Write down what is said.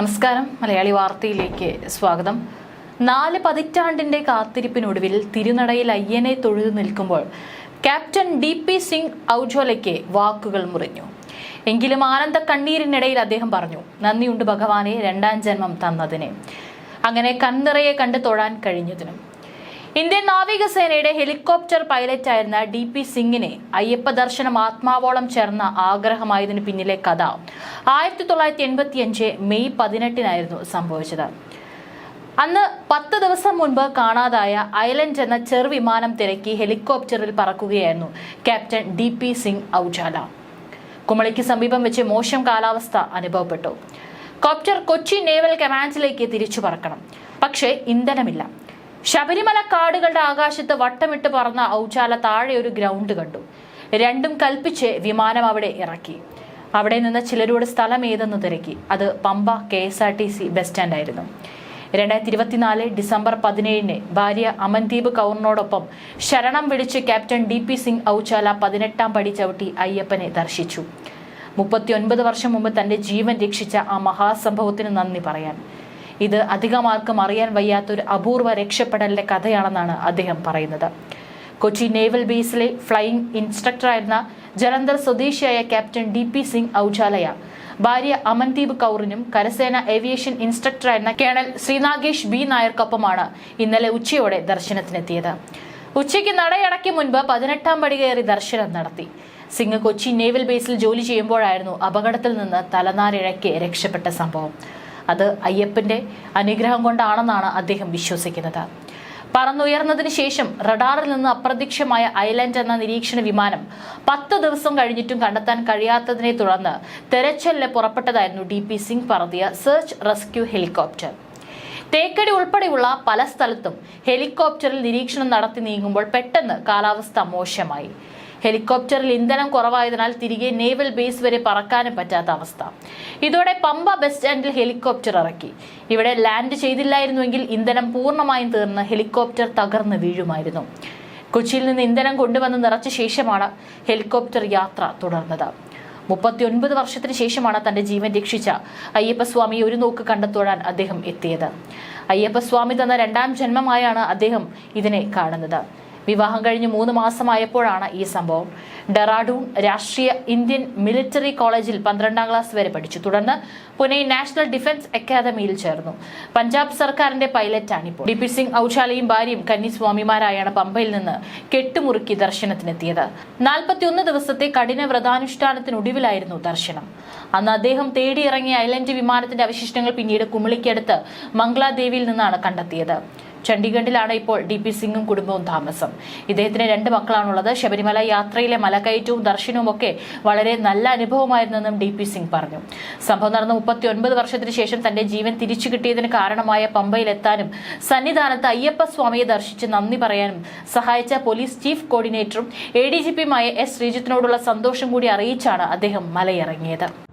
നമസ്കാരം. മലയാളി വാർത്തയിലേക്ക് സ്വാഗതം. നാല് പതിറ്റാണ്ടിന്റെ കാത്തിരിപ്പിനൊടുവിൽ തിരുനടയിൽ അയ്യനെ തൊഴുതു നിൽക്കുമ്പോൾ ക്യാപ്റ്റൻ ഡി പി സിംഗ് ഔജ്വലയ്ക്ക് വാക്കുകൾ മുറിഞ്ഞു. എങ്കിലും ആനന്ദ കണ്ണീരിനിടയിൽ അദ്ദേഹം പറഞ്ഞു നന്ദിയുണ്ട് ഭഗവാനെ രണ്ടാം ജന്മം തന്നതിനെ. അങ്ങനെ കൺനിറയെ കണ്ട് തൊഴാൻ കഴിഞ്ഞതിനും. ഇന്ത്യൻ നാവികസേനയുടെ ഹെലികോപ്റ്റർ പൈലറ്റായിരുന്ന ഡി പി സിംഗിനെ അയ്യപ്പ ദർശനം ആത്മാവോളം ചേർന്ന ആഗ്രഹമായതിനു പിന്നിലെ കഥ ആയിരത്തി തൊള്ളായിരത്തി എൺപത്തിയഞ്ച് മെയ് പതിനെട്ടിനായിരുന്നു സംഭവിച്ചത്. അന്ന് പത്ത് ദിവസം മുൻപ് കാണാതായ ഐലൻഡ് എന്ന ചെറുവിമാനം തിരക്കി ഹെലികോപ്റ്ററിൽ പറക്കുകയായിരുന്നു captain D P Singh Aujla. കുമളിക്ക് സമീപം വെച്ച് മോശം കാലാവസ്ഥ അനുഭവപ്പെട്ടു. കോപ്റ്റർ കൊച്ചി നേവൽ കമാൻഡിലേക്ക് തിരിച്ചു പറക്കണം. പക്ഷേ ഇന്ധനമില്ല. ശബരിമല കാടുകളുടെ ആകാശത്ത് വട്ടമിട്ട് പറന്ന ഔചാല താഴെ ഒരു ഗ്രൗണ്ട് കണ്ടു. രണ്ടും കൽപ്പിച്ച് വിമാനം അവിടെ ഇറക്കി. അവിടെ നിന്ന് ചിലരോട് സ്ഥലം ഏതെന്ന് തിരക്കി. അത് Pampa K S R T C bus സ്റ്റാൻഡായിരുന്നു. രണ്ടായിരത്തി ഇരുപത്തിനാല് ഡിസംബർ പതിനേഴിന് ഭാര്യ അമൻദീപ് കൗറിനോടൊപ്പം ശരണം വിളിച്ച് captain D P Singh Aujla പതിനെട്ടാം പടി ചവിട്ടി അയ്യപ്പനെ ദർശിച്ചു. മുപ്പത്തിയൊൻപത് വർഷം മുമ്പ് തന്റെ ജീവൻ രക്ഷിച്ച ആ മഹാസംഭവത്തിന് നന്ദി പറയാൻ. ഇത് അധികമാർക്കും അറിയാൻ വയ്യാത്തൊരു അപൂർവ രക്ഷപ്പെടലിന്റെ കഥയാണെന്നാണ് അദ്ദേഹം പറയുന്നത്. കൊച്ചി നേവൽ ബേസിലെ ഫ്ലൈയിങ് ഇൻസ്ട്രക്ടറായിരുന്ന ജലന്ധർ സ്വദേശിയായ ക്യാപ്റ്റൻ ഡി പി സിംഗ് ഔജാലയ ഭാര്യ അമൻദീപ് കൗറിനും കരസേന ഏവിയേഷൻ ഇൻസ്ട്രക്ടറായിരുന്ന കേണൽ ശ്രീനാഗേഷ് ബി നായർക്കൊപ്പമാണ് ഇന്നലെ ഉച്ചയോടെ ദർശനത്തിനെത്തിയത്. ഉച്ചയ്ക്ക് നടയടയ്ക്ക് മുൻപ് പതിനെട്ടാം പടി കയറി ദർശനം നടത്തി. സിംഗ് കൊച്ചി നേവൽ ബേസിൽ ജോലി ചെയ്യുമ്പോഴായിരുന്നു അപകടത്തിൽ നിന്ന് തലനാരിഴയ്ക്ക് രക്ഷപ്പെട്ട സംഭവം. അത് അയ്യപ്പന്റെ അനുഗ്രഹം കൊണ്ടാണെന്നാണ് അദ്ദേഹം വിശ്വസിക്കുന്നത്. പറന്നുയർന്നതിന് ശേഷം റഡാറിൽ നിന്ന് അപ്രത്യക്ഷമായ ഐലൻഡ് എന്ന നിരീക്ഷണ വിമാനം പത്ത് ദിവസം കഴിഞ്ഞിട്ടും കണ്ടെത്താൻ കഴിയാത്തതിനെ തുടർന്ന് തെരച്ചിലിന് പുറപ്പെട്ടതായിരുന്നു ഡി പി സിംഗ് പറത്തിയ സെർച്ച് റെസ്ക്യൂ ഹെലികോപ്റ്റർ തേക്കടി ഉൾപ്പെടെയുള്ള പല സ്ഥലത്തും ഹെലികോപ്റ്ററിൽ നിരീക്ഷണം നടത്തി നീങ്ങുമ്പോൾ പെട്ടെന്ന് കാലാവസ്ഥ മോശമായി. ഹെലികോപ്റ്ററിൽ ഇന്ധനം കുറവായതിനാൽ തിരികെ നേവൽ ബേസ് വരെ പറക്കാനും പറ്റാത്ത അവസ്ഥ. ഇതോടെ പമ്പ ബസ് സ്റ്റാൻഡിൽ ഹെലികോപ്റ്റർ ഇറക്കി. ഇവിടെ ലാൻഡ് ചെയ്തില്ലായിരുന്നുവെങ്കിൽ ഇന്ധനം പൂർണമായും തീർന്ന് ഹെലികോപ്റ്റർ തകർന്ന് വീഴുമായിരുന്നു. കൊച്ചിയിൽ നിന്ന് ഇന്ധനം കൊണ്ടുവന്ന് നിറച്ച ശേഷമാണ് ഹെലികോപ്റ്റർ യാത്ര തുടർന്നത്. മുപ്പത്തിയൊൻപത് വർഷത്തിന് ശേഷമാണ് തന്റെ ജീവൻ രക്ഷിച്ച അയ്യപ്പസ്വാമി ഒരു നോക്ക് കണ്ടെത്തുവാൻ അദ്ദേഹം എത്തിയത്. അയ്യപ്പസ്വാമി തന്ന രണ്ടാം ജന്മമായാണ് അദ്ദേഹം ഇതിനെ കാണുന്നത്. വിവാഹം കഴിഞ്ഞ് മൂന്ന് മാസമായപ്പോഴാണ് ഈ സംഭവം. ഡെറാഡൂൺ രാഷ്ട്രീയ ഇന്ത്യൻ മിലിറ്ററി കോളേജിൽ പന്ത്രണ്ടാം ക്ലാസ് വരെ പഠിച്ചു. തുടർന്ന് പുനെ നാഷണൽ ഡിഫൻസ് അക്കാദമിയിൽ ചേർന്നു. പഞ്ചാബ് സർക്കാരിന്റെ പൈലറ്റാണിപ്പോൾ. ഡി പി സിംഗ് ഔഷാലയും ഭാര്യയും കന്നിസ്വാമിമാരായാണ് പമ്പയിൽ നിന്ന് കെട്ടുമുറുക്കി ദർശനത്തിനെത്തിയത്. നാൽപ്പത്തിയൊന്ന് ദിവസത്തെ കഠിന വ്രതാനുഷ്ഠാനത്തിനൊടുവിലായിരുന്നു ദർശനം. അന്ന് അദ്ദേഹം തേടിയിറങ്ങിയ ഐലൻഡ് വിമാനത്തിന്റെ അവശിഷ്ടങ്ങൾ പിന്നീട് കുമിളിക്കടുത്ത് മംഗ്ലാദേവിയിൽ നിന്നാണ് കണ്ടെത്തിയത്. ചണ്ഡീഗഡിലാണ് ഇപ്പോൾ ഡി പി സിംഗും കുടുംബവും താമസം. ഇദ്ദേഹത്തിന് രണ്ട് മക്കളാണുള്ളത്. ശബരിമല യാത്രയിലെ മലകയറ്റവും ദർശനവും ഒക്കെ വളരെ നല്ല അനുഭവമായിരുന്നെന്നും ഡി പി സിംഗ് പറഞ്ഞു. സംഭവം നടന്ന മുപ്പത്തി ഒൻപത് വർഷത്തിന് ശേഷം തന്റെ ജീവൻ തിരിച്ചു കിട്ടിയതിന് കാരണമായ പമ്പയിലെത്താനും സന്നിധാനത്ത് അയ്യപ്പ സ്വാമിയെ ദർശിച്ച് നന്ദി പറയാനും സഹായിച്ച പോലീസ് ചീഫ് കോർഡിനേറ്ററും എ ഡി ജി പിയുമായ എസ് ശ്രീജിത്തിനോടുള്ള സന്തോഷം കൂടി അറിയിച്ചാണ് അദ്ദേഹം മലയിറങ്ങിയത്.